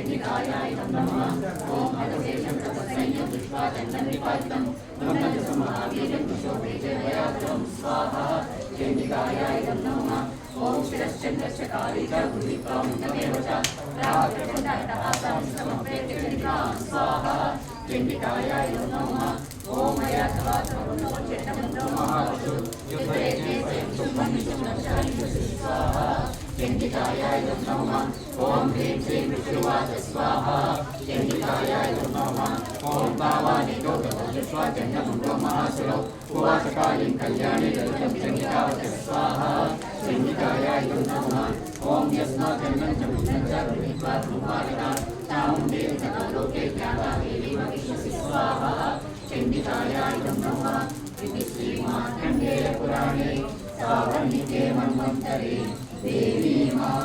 శక్తికాయాయ నమః ఓం అగశేషం స్వాహ శక్తికాయాయ నమః ఓం శిరశ్చంద్రశ్చ స్వాహ శక్తికాయాయ నమః ఓం మయా సవాసం ఉన్నతం चण्डिकायाय नमः ॐ ह्रीं श्रीं विष्णुवाच स्वाहा चण्डिकायाय नमः ॐ भावानि गौतमविश्वा चण्डं ब्रह्मासुरौ उवाच कालीं कल्याणी ललितं चण्डिकावच स्वाहा चण्डिकायाय नमः ॐ यस्मा चण्डं च मुण्डं च गृहीत्वा कृपालिना चामुण्डे लोके ज्ञानादेवी वदिष्यसि स्वाहा चण्डिकायाय नमः इति श्रीमार्कण्डेयपुराणे सावर्णिके मन्वन्तरे Baby, irmão.